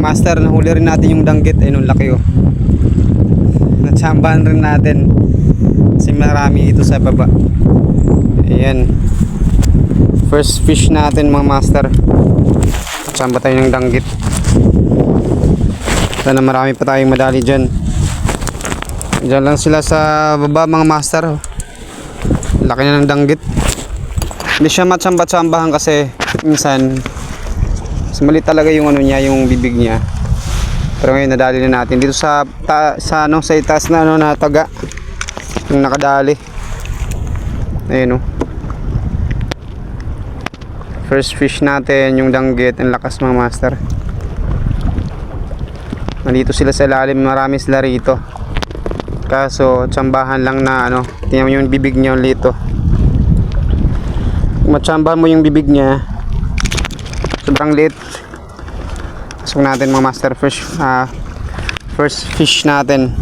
master, nahuli rin natin yung danggit. Ayun, ang laki oh. Natsambahan rin natin. Kasi marami ito sa baba. Ayan. First fish natin mga master. Natsamba tayo ng danggit. Sana marami pa tayong madali dyan. Diyan lang sila sa baba mga master. Laki na ng danggit. Hindi siya matsamba-tsambahan kasi minsan mas talaga yung ano niya, yung bibig niya. Pero ngayon nadali na natin dito sa ta, sa ano sa itaas na ano na taga yung nakadali. Ayun oh. First fish natin yung danggit, ang lakas mga master. Nandito sila sa ilalim, marami sila rito. Kaso tsambahan lang na ano, tingnan mo yung bibig niya ulit oh. Matsambahan mo yung bibig niya, sobrang lit. Pasok natin mga master fish, ah, first fish natin.